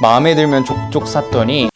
마음에 들면 족족 샀더니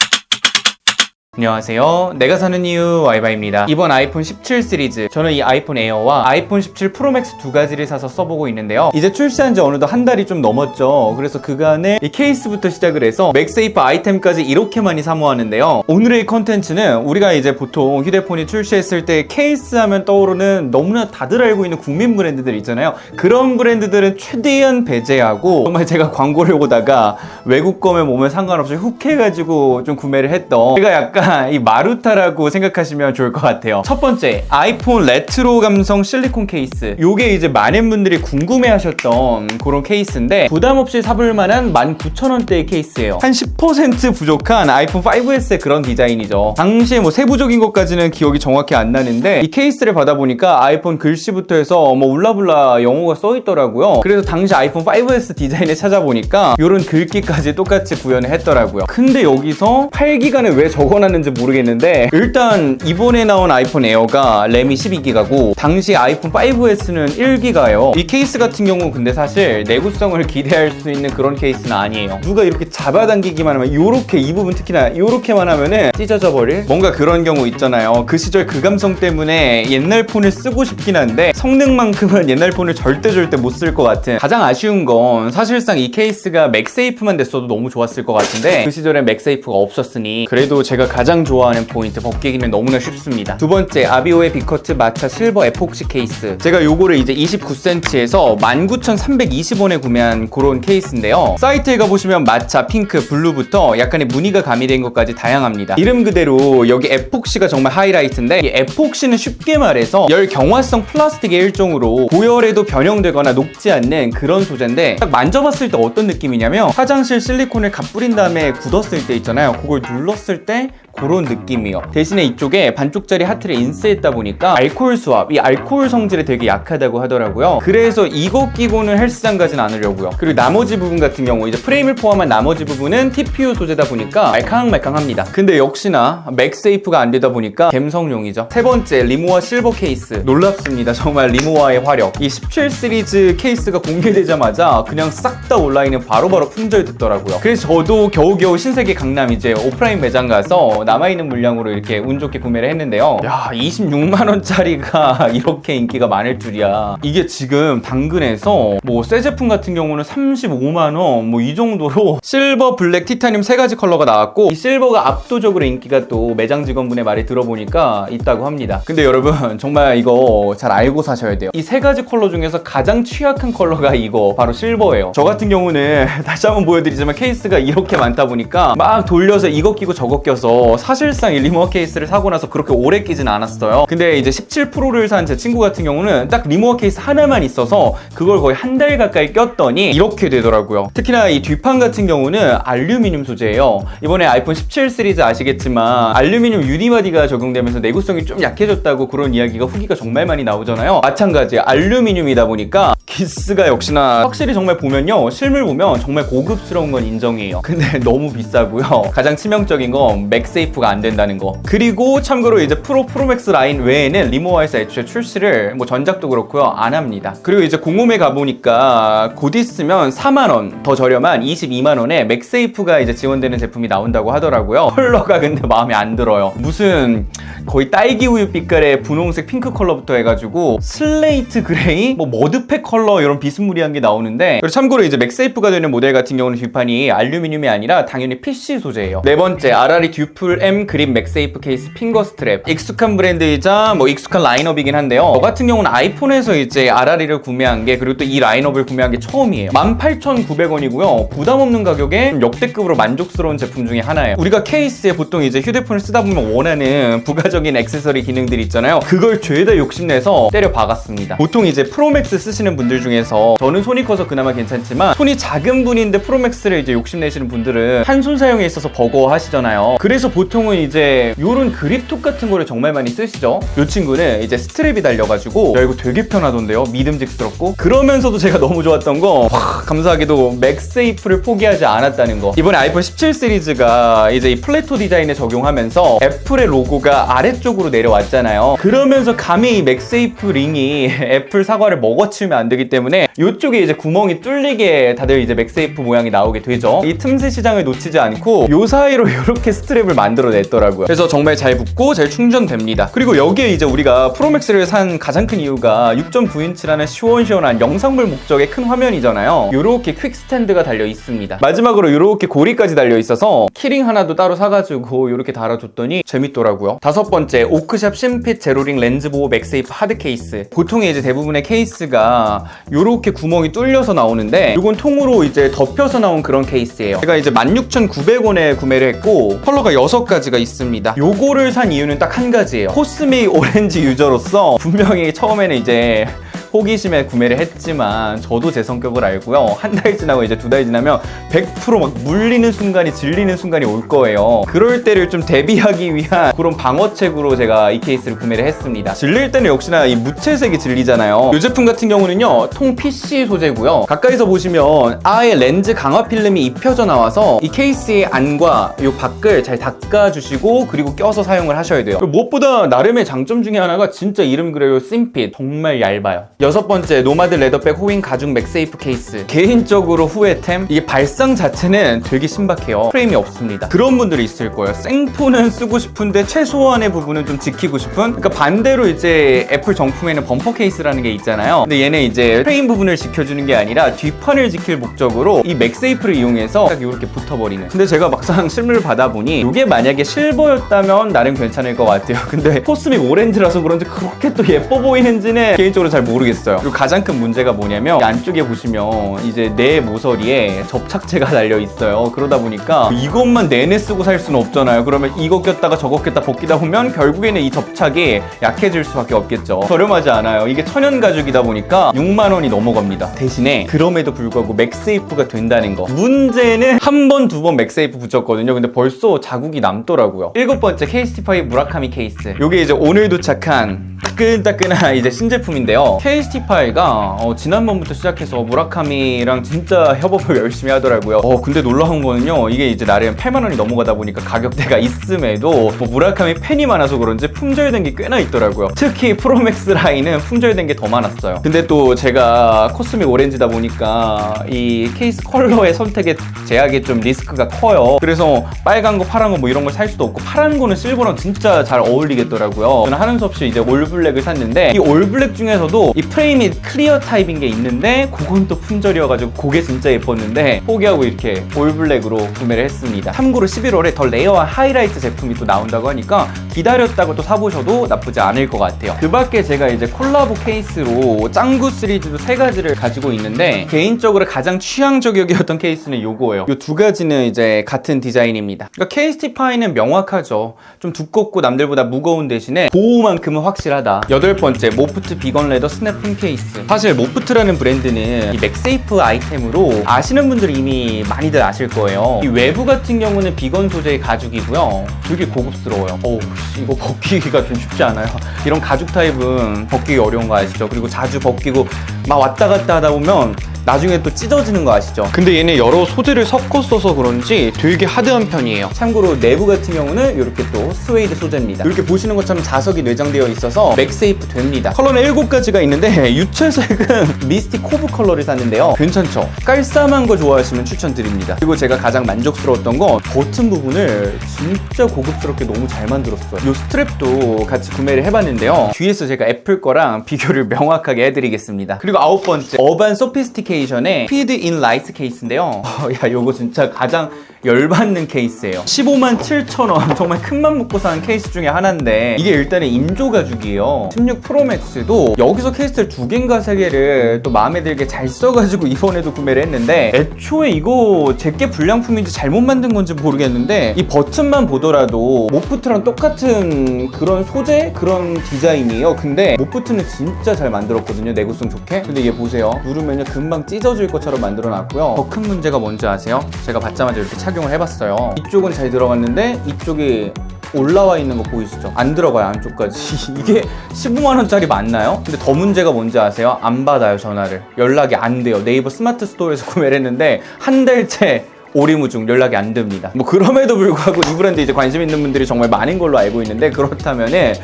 안녕하세요. 내가 사는 이유 와이바입니다. 이번 아이폰 17 시리즈 저는 이 아이폰 에어와 아이폰 17 프로맥스 두 가지를 사서 써보고 있는데요. 이제 출시한 지 어느덧 한 달이 좀 넘었죠. 그래서 그간에 이 케이스부터 시작을 해서 맥세이프 아이템까지 이렇게 많이 사모하는데요. 오늘의 컨텐츠는 우리가 이제 보통 휴대폰이 출시했을 때 케이스 하면 떠오르는 너무나 다들 알고 있는 국민 브랜드들 있잖아요. 그런 브랜드들은 최대한 배제하고 정말 제가 광고를 보다가 외국 거면 몸에 상관없이 훅 해가지고 좀 구매를 했던 제가 약간 이 마루타라고 생각하시면 좋을 것 같아요. 첫 번째 아이폰 레트로 감성 실리콘 케이스. 요게 이제 많은 분들이 궁금해 하셨던 그런 케이스인데 부담 없이 사볼 만한 19,000원대의 케이스예요. 한 10% 부족한 아이폰 5S의 그런 디자인이죠. 당시에 뭐 세부적인 것까지는 기억이 정확히 안 나는데 이 케이스를 받아보니까 아이폰 글씨부터 해서 뭐 울라불라 영어가 써 있더라고요. 그래서 당시 아이폰 5S 디자인을 찾아보니까 이런 글귀까지 똑같이 구현을 했더라고요. 근데 여기서 8기가는 왜 적어놨는지 모르겠는데 일단 이번에 나온 아이폰 에어가 램이 12기가고 당시 아이폰 5S는 1기가예요. 이 케이스 같은 경우 근데 사실 내구성을 기대할 수 있는 그런 케이스는 아니에요. 누가 이렇게 잡아당기기만 하면 요렇게 이 부분 특히나 요렇게만 하면은 찢어져 버릴 뭔가 그런 경우 있잖아요. 그 시절 그 감성 때문에 옛날 폰을 쓰고 싶긴 한데 성능만큼은 옛날 폰을 절대 절대 못 쓸 것 같은 가장 아쉬운 건 사실상 이 케이스가 맥세이프만 됐어도 너무 좋았을 것 같은데 그 시절에 맥세이프가 없었으니 그래도 제가 가장 좋아하는 포인트 벗기기는 너무나 쉽습니다. 두 번째 아비오의 비커트 마차 실버 에폭시 케이스 제가 요거를 이제 29cm에서 19,320원에 구매한 그런 케이스인데요. 사이트에 가보시면 마차, 핑크, 블루부터 약간의 무늬가 가미된 것까지 다양합니다. 이름 그대로 여기 에폭시가 정말 하이라이트인데 이 에폭시는 쉽게 말해서 열 경화성 플라스틱의 일종으로 고열에도 변형되거나 녹지 않는 그런 소재인데 딱 만져봤을 때 어떤 느낌이냐면 화장실 실리콘을 갓 뿌린 다음에 굳었을 때 있잖아요. 그걸 눌렀을 때 그런 느낌이요. 대신에 이쪽에 반쪽짜리 하트를 인스했다 보니까 알코올 수압, 이 알코올 성질에 되게 약하다고 하더라고요. 그래서 이거 끼고는 헬스장 가진 않으려고요. 그리고 나머지 부분 같은 경우 이제 프레임을 포함한 나머지 부분은 TPU 소재다 보니까 말캉말캉합니다. 근데 역시나 맥세이프가 안 되다 보니까 갬성용이죠. 세 번째 리모아 실버 케이스 놀랍습니다. 정말 리모아의 화력. 이 17 시리즈 케이스가 공개되자마자 그냥 싹 다 온라인에 바로바로 품절됐더라고요. 그래서 저도 겨우겨우 신세계 강남 이제 오프라인 매장 가서 남아있는 물량으로 이렇게 운 좋게 구매를 했는데요. 야, 26만원짜리가 이렇게 인기가 많을 줄이야. 이게 지금 당근에서 뭐 새 제품 같은 경우는 35만원 뭐 이 정도로 실버, 블랙, 티타늄 세 가지 컬러가 나왔고 이 실버가 압도적으로 인기가 또 매장 직원분의 말을 들어보니까 있다고 합니다. 근데 여러분 정말 이거 잘 알고 사셔야 돼요. 이 세 가지 컬러 중에서 가장 취약한 컬러가 이거 바로 실버예요. 저 같은 경우는 다시 한번 보여드리지만 케이스가 이렇게 많다 보니까 막 돌려서 이거 끼고 저거 껴서 사실상 이 리모어 케이스를 사고 나서 그렇게 오래 끼진 않았어요. 근데 이제 17 프로를 산 제 친구 같은 경우는 딱 리모어 케이스 하나만 있어서 그걸 거의 한 달 가까이 꼈더니 이렇게 되더라고요. 특히나 이 뒷판 같은 경우는 알루미늄 소재예요. 이번에 아이폰 17 시리즈 아시겠지만 알루미늄 유니바디가 적용되면서 내구성이 좀 약해졌다고 그런 이야기가 후기가 정말 많이 나오잖아요. 마찬가지 알루미늄이다 보니까 기스가 역시나 확실히 정말 보면요 실물 보면 정말 고급스러운 건 인정이에요. 근데 너무 비싸고요. 가장 치명적인 건 맥세 이프가 안 된다는 거. 그리고 참고로 이제 프로 프로맥스 라인 외에는 리모아에서 애초에 출시를 뭐 전작도 그렇고요 안 합니다. 그리고 이제 공홈에 가보니까 곧 있으면 4만 원 더 저렴한 22만 원에 맥세이프가 이제 지원되는 제품이 나온다고 하더라고요. 컬러가 근데 마음에 안 들어요. 무슨 거의 딸기 우유 빛깔의 분홍색 핑크 컬러부터 해가지고 슬레이트 그레이, 뭐 머드팩 컬러 이런 비스무리한 게 나오는데 그리고 참고로 이제 맥세이프가 되는 모델 같은 경우는 뒷판이 알루미늄이 아니라 당연히 PC 소재예요. 네 번째 아라리 듀플 M 그립 맥세이프 케이스 핑거 스트랩 익숙한 브랜드이자 뭐 익숙한 라인업이긴 한데요. 저 같은 경우는 아이폰에서 이제 아라리를 구매한 게 그리고 또 이 라인업을 구매한 게 처음이에요. 18,900원이고요. 부담 없는 가격에 좀 역대급으로 만족스러운 제품 중에 하나예요. 우리가 케이스에 보통 이제 휴대폰을 쓰다 보면 원하는 부가적인 액세서리 기능들이 있잖아요. 그걸 죄다 욕심내서 때려 박았습니다. 보통 이제 프로맥스 쓰시는 분들 중에서 저는 손이 커서 그나마 괜찮지만 손이 작은 분인데 프로맥스를 이제 욕심내시는 분들은 한 손 사용에 있어서 버거워하시잖아요. 그래서 보통 보통은 이제 요런 그립톡 같은 거를 정말 많이 쓰시죠. 요 친구는 이제 스트랩이 달려가지고 야 이거 되게 편하던데요. 믿음직스럽고 그러면서도 제가 너무 좋았던 거 와, 감사하게도 맥세이프를 포기하지 않았다는 거. 이번에 아이폰 17 시리즈가 이제 이 플래토 디자인에 적용하면서 애플의 로고가 아래쪽으로 내려왔잖아요. 그러면서 감히 이 맥세이프 링이 애플 사과를 먹어치우면 안 되기 때문에 이쪽에 이제 구멍이 뚫리게 다들 이제 맥세이프 모양이 나오게 되죠. 이 틈새 시장을 놓치지 않고 요 사이로 이렇게 스트랩을 만 들어 냈더라고요. 그래서 정말 잘 붙고 잘 충전됩니다. 그리고 여기에 이제 우리가 프로맥스를 산 가장 큰 이유가 6.9인치라는 시원시원한 영상물 목적의 큰 화면이잖아요. 요렇게 퀵 스탠드가 달려 있습니다. 마지막으로 요렇게 고리까지 달려 있어서 키링 하나도 따로 사가지고 요렇게 달아줬더니 재밌더라고요. 다섯 번째 오크샵 심핏 제로링 렌즈 보호 맥세이프 하드 케이스. 보통의 이제 대부분의 케이스가 요렇게 구멍이 뚫려서 나오는데 요건 통으로 이제 덮여서 나온 그런 케이스예요. 제가 이제 16,900원에 구매를 했고 컬러가 6 가지가 있습니다. 요거를 산 이유는 딱 한 가지예요. 코스믹 오렌지 유저로서 분명히 처음에는 이제 호기심에 구매를 했지만 저도 제 성격을 알고요. 한 달 지나고 이제 두 달 지나면 100%막 물리는 순간이 질리는 순간이 올 거예요. 그럴 때를 좀 대비하기 위한 그런 방어책으로 제가 이 케이스를 구매를 했습니다. 질릴 때는 역시나 이 무채색이 질리잖아요. 이 제품 같은 경우는요. 통 PC 소재고요. 가까이서 보시면 아예 렌즈 강화 필름이 입혀져 나와서 이 케이스의 안과 이 밖을 잘 닦아주시고 그리고 껴서 사용을 하셔야 돼요. 무엇보다 나름의 장점 중에 하나가 진짜 이름 그래요. 심핏. 정말 얇아요. 여섯 번째 노마드 레더백 호잉 가죽 맥세이프 케이스. 개인적으로 후회템 이게 발상 자체는 되게 신박해요. 프레임이 없습니다. 그런 분들이 있을 거예요. 생포는 쓰고 싶은데 최소한의 부분은 좀 지키고 싶은? 그러니까 반대로 이제 애플 정품에는 범퍼 케이스라는 게 있잖아요. 근데 얘는 이제 프레임 부분을 지켜주는 게 아니라 뒷판을 지킬 목적으로 이 맥세이프를 이용해서 딱 이렇게 붙어버리는. 근데 제가 막상 실물을 받아보니 이게 만약에 실버였다면 나름 괜찮을 것 같아요. 근데 코스믹 오렌지라서 그런지 그렇게 또 예뻐 보이는지는 개인적으로 잘 모르겠어요 그리고 가장 큰 문제가 뭐냐면 이 안쪽에 보시면 이제 내 모서리에 접착제가 달려 있어요. 그러다 보니까 이것만 내내 쓰고 살 수는 없잖아요. 그러면 이거 꼈다가 저거 꼈다 벗기다 보면 결국에는 이 접착이 약해질 수밖에 없겠죠. 저렴하지 않아요. 이게 천연 가죽이다 보니까 6만 원이 넘어갑니다. 대신에 그럼에도 불구하고 맥세이프가 된다는 거. 문제는 한 번, 두 번 맥세이프 붙였거든요. 근데 벌써 자국이 남더라고요. 일곱 번째 KST5 무라카미 케이스. 요게 이제 오늘 도착한 따끈따끈한 이제 신제품인데요. KST5가 어, 지난번부터 시작해서 무라카미랑 진짜 협업을 열심히 하더라고요. 어, 근데 놀라운 거는요. 이게 이제 나름 8만 원이 넘어가다 보니까 가격대가 있음에도 뭐 무라카미 팬이 많아서 그런지 품절된 게 꽤나 있더라고요. 특히 프로맥스 라인은 품절된 게 더 많았어요. 근데 또 제가 코스믹 오렌지다 보니까 이 케이스 컬러의 선택에 제약이 좀 리스크가 커요. 그래서 빨간 거, 파란 거 뭐 이런 걸 살 수도 없고 파란 거는 실버랑 진짜 잘 어울리겠더라고요. 저는 하는 수 없이 이제 올 블랙을 샀는데 이 올 블랙 중에서도 이 프레임이 클리어 타입인 게 있는데 그건 또 품절이어가지고 그게 진짜 예뻤는데 포기하고 이렇게 올 블랙으로 구매를 했습니다. 참고로 11월에 더 레어한 하이라이트 제품이 또 나온다고 하니까 기다렸다고 또 사보셔도 나쁘지 않을 것 같아요. 그 밖에 제가 이제 콜라보 케이스로 짱구 시리즈도 세 가지를 가지고 있는데 개인적으로 가장 취향 저격이었던 케이스는 요거예요. 요 두 가지는 이제 같은 디자인입니다. 그러니까 KST5는 명확하죠. 좀 두껍고 남들보다 무거운 대신에 보호만큼은 확실하다. 여덟 번째 모프트 비건 레더 스냅핑 케이스. 사실 모프트라는 브랜드는 이 맥세이프 아이템으로 아시는 분들이 이미 많이들 아실 거예요. 이 외부 같은 경우는 비건 소재의 가죽이고요. 되게 고급스러워요. 어우, 씨, 이거 벗기기가 좀 쉽지 않아요. 이런 가죽 타입은 벗기기 어려운 거 아시죠? 그리고 자주 벗기고 막 왔다 갔다 하다 보면 나중에 또 찢어지는 거 아시죠? 근데 얘네 여러 소재를 섞어 써서 그런지 되게 하드한 편이에요. 참고로 내부 같은 경우는 이렇게 또 스웨이드 소재입니다. 이렇게 보시는 것처럼 자석이 내장되어 있어서 맥세이프 됩니다. 컬러는 7가지가 있는데 유채색은 미스틱 코브 컬러를 샀는데요. 괜찮죠? 깔쌈한 거 좋아하시면 추천드립니다. 그리고 제가 가장 만족스러웠던 건 버튼 부분을 진짜 고급스럽게 너무 잘 만들었어요. 이 스트랩도 같이 구매를 해봤는데요. 뒤에서 제가 애플 거랑 비교를 명확하게 해드리겠습니다. 그리고 아홉 번째 어반 소피스티케 이션의 피드 인 라이트 케이스인데요. 어, 야 이거 진짜 가장 열받는 케이스예요. 15만 7천 원 정말 큰맘 먹고 산 케이스 중에 하나인데 이게 일단은 인조 가죽이에요. 16 프로맥스도 여기서 케이스를 두 개인가 세 개를 또 마음에 들게 잘 써가지고 이번에도 구매를 했는데 애초에 이거 제게 불량품인지 잘못 만든 건지 모르겠는데 이 버튼만 보더라도 모프트랑 똑같은 그런 소재 그런 디자인이에요. 근데 모프트는 진짜 잘 만들었거든요. 내구성 좋게. 근데 얘 보세요. 누르면요 금방 찢어질 것처럼 만들어놨고요. 더 큰 문제가 뭔지 아세요? 제가 받자마자 이렇게 착 착용을 해봤어요. 이쪽은 잘 들어갔는데 이쪽이 올라와 있는 거 보이시죠? 안 들어가요 안쪽까지 이게 15만 원짜리 맞나요? 근데 더 문제가 뭔지 아세요? 안 받아요 전화를 연락이 안 돼요 네이버 스마트 스토어에서 구매를 했는데 한 달째 오리무중 연락이 안 됩니다. 뭐 그럼에도 불구하고 이 브랜드 이제 관심 있는 분들이 정말 많은 걸로 알고 있는데 그렇다면은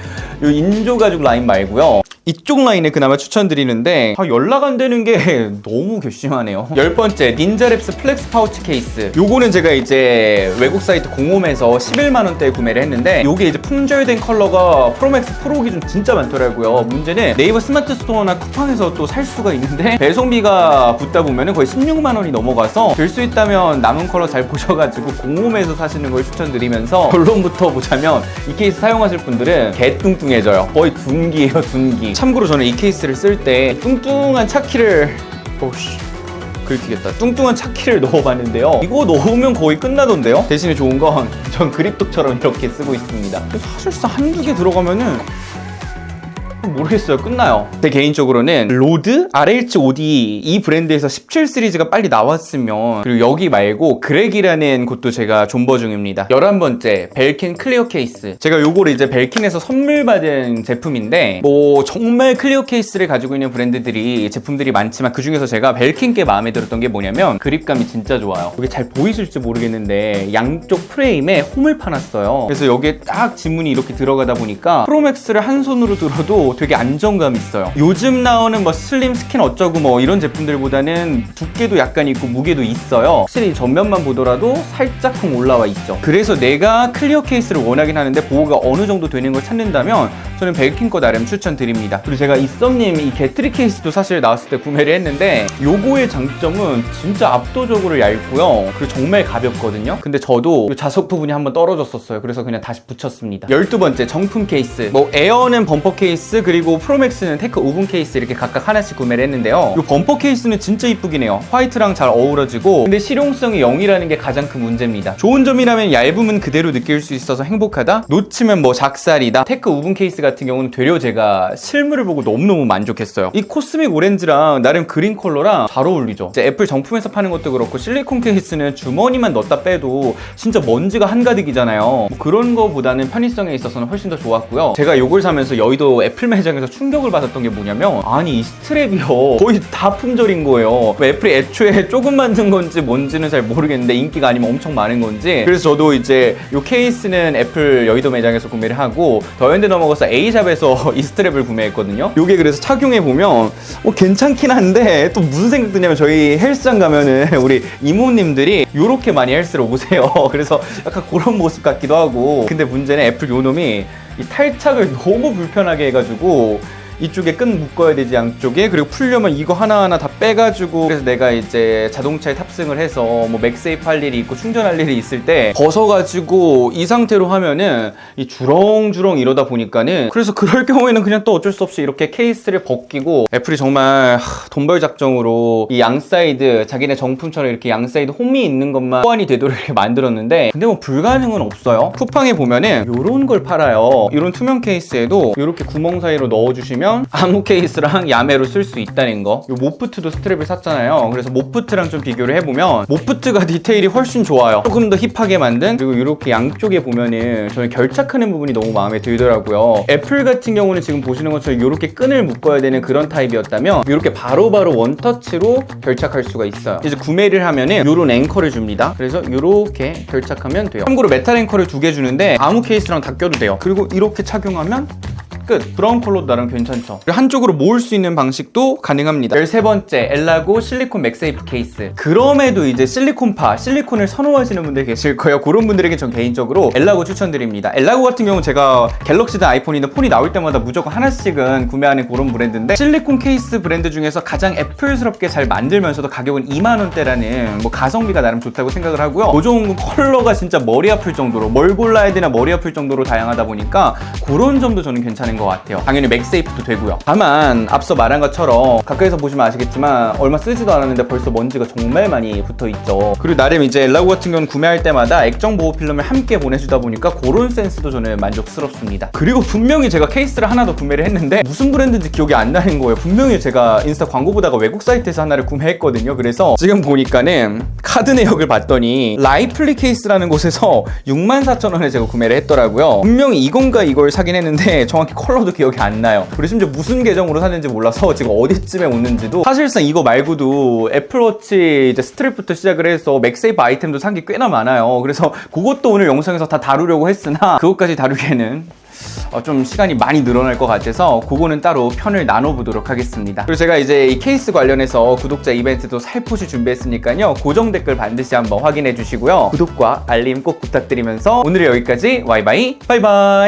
이 인조 가죽 라인 말고요. 이쪽 라인에 그나마 추천드리는데 아, 연락 안 되는 게 너무 괘씸하네요. 열 번째 닌자랩스 플렉스 파우치 케이스. 요거는 제가 이제 외국 사이트 공홈에서 11만 원대에 구매를 했는데 요게 이제 품절된 컬러가 프로맥스 프로 기준 진짜 많더라고요. 문제는 네이버 스마트 스토어나 쿠팡에서 또 살 수가 있는데 배송비가 붙다 보면은 거의 16만 원이 넘어가서 될 수 있다면 남은 컬러 잘 보셔가지고 공홈에서 사시는 걸 추천드리면서 결론부터 보자면 이 케이스 사용하실 분들은 개뚱뚱해져요. 거의 둔기예요, 둔기. 참고로 저는 이 케이스를 쓸 때 뚱뚱한 차키를 오씨 긁히겠다. 뚱뚱한 차키를 넣어봤는데요. 이거 넣으면 거의 끝나던데요? 대신에 좋은 건 전 그립톡처럼 이렇게 쓰고 있습니다. 사실상 한두 개 들어가면은 모르겠어요. 끝나요. 제 개인적으로는 로드, RH5D 이 브랜드에서 17 시리즈가 빨리 나왔으면 그리고 여기 말고 그렉이라는 곳도 제가 존버 중입니다. 11번째 벨킨 클리어 케이스. 제가 요거를 이제 벨킨에서 선물 받은 제품인데 뭐 정말 클리어 케이스를 가지고 있는 브랜드들이 제품들이 많지만 그 중에서 제가 벨킨께 마음에 들었던 게 뭐냐면 그립감이 진짜 좋아요. 이게 잘 보이실지 모르겠는데 양쪽 프레임에 홈을 파놨어요. 그래서 여기에 딱 지문이 이렇게 들어가다 보니까 프로맥스를 한 손으로 들어도 되게 안정감 있어요. 요즘 나오는 뭐 슬림 스킨 어쩌고 뭐 이런 제품들보다는 두께도 약간 있고 무게도 있어요. 확실히 전면만 보더라도 살짝쿵 올라와 있죠. 그래서 내가 클리어 케이스를 원하긴 하는데 보호가 어느 정도 되는 걸 찾는다면 저는 벨킨 거 나름 추천드립니다. 그리고 제가 이썸님 이 게트리 케이스도 사실 나왔을 때 구매를 했는데 요거의 장점은 진짜 압도적으로 얇고요. 그리고 정말 가볍거든요. 근데 저도 이 자석 부분이 한번 떨어졌었어요. 그래서 그냥 다시 붙였습니다. 12번째 정품 케이스. 뭐 에어는 범퍼 케이스 그리고 프로맥스는 테크 오븐 케이스 이렇게 각각 하나씩 구매를 했는데요. 이 범퍼 케이스는 진짜 이쁘긴 해요. 화이트랑 잘 어우러지고 근데 실용성이 0이라는 게 가장 큰 문제입니다. 좋은 점이라면 얇음은 그대로 느낄 수 있어서 행복하다. 놓치면 뭐 작살이다. 테크 오븐 케이스 같은 경우는 되려 제가 실물을 보고 너무너무 만족했어요. 이 코스믹 오렌지랑 나름 그린 컬러랑 잘 어울리죠. 애플 정품에서 파는 것도 그렇고 실리콘 케이스는 주머니만 넣었다 빼도 진짜 먼지가 한가득이잖아요. 뭐 그런 거보다는 편의성에 있어서는 훨씬 더 좋았고요. 제가 이걸 사면서 여의도 애플 매장에서 충격을 받았던 게 뭐냐면 아니 이 스트랩이요 거의 다 품절인 거예요. 뭐 애플이 애초에 조금 만든 건지 뭔지는 잘 모르겠는데 인기가 아니면 엄청 많은 건지 그래서 저도 이제 이 케이스는 애플 여의도 매장에서 구매를 하고 더현대 넘어가서 A샵에서 이 스트랩을 구매했거든요. 이게 그래서 착용해 보면 뭐 괜찮긴 한데 또 무슨 생각 드냐면 저희 헬스장 가면은 우리 이모님들이 이렇게 많이 헬스를 오세요. 그래서 약간 그런 모습 같기도 하고 근데 문제는 애플 요 놈이 이 탈착을 너무 불편하게 해가지고 이쪽에 끈 묶어야 되지 양쪽에 그리고 풀려면 이거 하나하나 다 빼가지고 그래서 내가 이제 자동차에 탑승을 해서 뭐 맥세이프 할 일이 있고 충전할 일이 있을 때 벗어가지고 이 상태로 하면은 이 주렁주렁 이러다 보니까는 그래서 그럴 경우에는 그냥 또 어쩔 수 없이 이렇게 케이스를 벗기고 애플이 정말 하, 돈벌 작정으로 이 양 사이드 자기네 정품처럼 이렇게 양 사이드 홈이 있는 것만 호환이 되도록 이렇게 만들었는데 근데 뭐 불가능은 없어요. 쿠팡에 보면은 요런 걸 팔아요. 이런 투명 케이스에도 이렇게 구멍 사이로 넣어주시면 아무 케이스랑 야매로 쓸 수 있다는 거. 요 모프트도 스트랩을 샀잖아요. 그래서 모프트랑 좀 비교를 해보면 모프트가 디테일이 훨씬 좋아요. 조금 더 힙하게 만든 그리고 이렇게 양쪽에 보면은 저는 결착하는 부분이 너무 마음에 들더라고요. 애플 같은 경우는 지금 보시는 것처럼 이렇게 끈을 묶어야 되는 그런 타입이었다면 이렇게 바로바로 원터치로 결착할 수가 있어요. 이제 구매를 하면은 이런 앵커를 줍니다. 그래서 이렇게 결착하면 돼요. 참고로 메탈 앵커를 두 개 주는데 아무 케이스랑 다 껴도 돼요. 그리고 이렇게 착용하면 끝. 브라운 컬러도 나름 괜찮죠. 한쪽으로 모을 수 있는 방식도 가능합니다. 13번째, 엘라고 실리콘 맥세이프 케이스. 그럼에도 이제 실리콘파, 실리콘을 선호하시는 분들 계실 거예요. 그런 분들에게 전 개인적으로 엘라고 추천드립니다. 엘라고 같은 경우 제가 갤럭시든 아이폰이든 폰이 나올 때마다 무조건 하나씩은 구매하는 그런 브랜드인데 실리콘 케이스 브랜드 중에서 가장 애플스럽게 잘 만들면서도 가격은 2만원대라는 뭐 가성비가 나름 좋다고 생각을 하고요. 고정 컬러가 진짜 머리 아플 정도로 뭘 골라야 되나 머리 아플 정도로 다양하다 보니까 그런 점도 저는 괜찮은 것 같아요. 당연히 맥세이프도 되고요. 다만 앞서 말한 것처럼 가까이서 보시면 아시겠지만 얼마 쓰지도 않았는데 벌써 먼지가 정말 많이 붙어 있죠. 그리고 나름 이제 엘라고 같은 경우는 구매할 때마다 액정 보호 필름을 함께 보내주다 보니까 그런 센스도 저는 만족스럽습니다. 그리고 분명히 제가 케이스를 하나 더 구매를 했는데 무슨 브랜드인지 기억이 안 나는 거예요. 분명히 제가 인스타 광고 보다가 외국 사이트에서 하나를 구매했거든요. 그래서 지금 보니까는 카드 내역을 봤더니 라이플리 케이스라는 곳에서 64,000원에 제가 구매를 했더라고요. 분명히 이건가 이걸 사긴 했는데 정확히 컬러도 기억이 안 나요. 그리고 심지어 무슨 계정으로 샀는지 몰라서 지금 어디쯤에 오는지도 사실상 이거 말고도 애플워치 이제 스트랩부터 시작을 해서 맥세이프 아이템도 산 게 꽤나 많아요. 그래서 그것도 오늘 영상에서 다 다루려고 했으나 그것까지 다루기에는 어, 좀 시간이 많이 늘어날 것 같아서 그거는 따로 편을 나눠보도록 하겠습니다. 그리고 제가 이제 이 케이스 관련해서 구독자 이벤트도 살포시 준비했으니까요. 고정 댓글 반드시 한번 확인해 주시고요. 구독과 알림 꼭 부탁드리면서 오늘 여기까지 와이바이 바이바이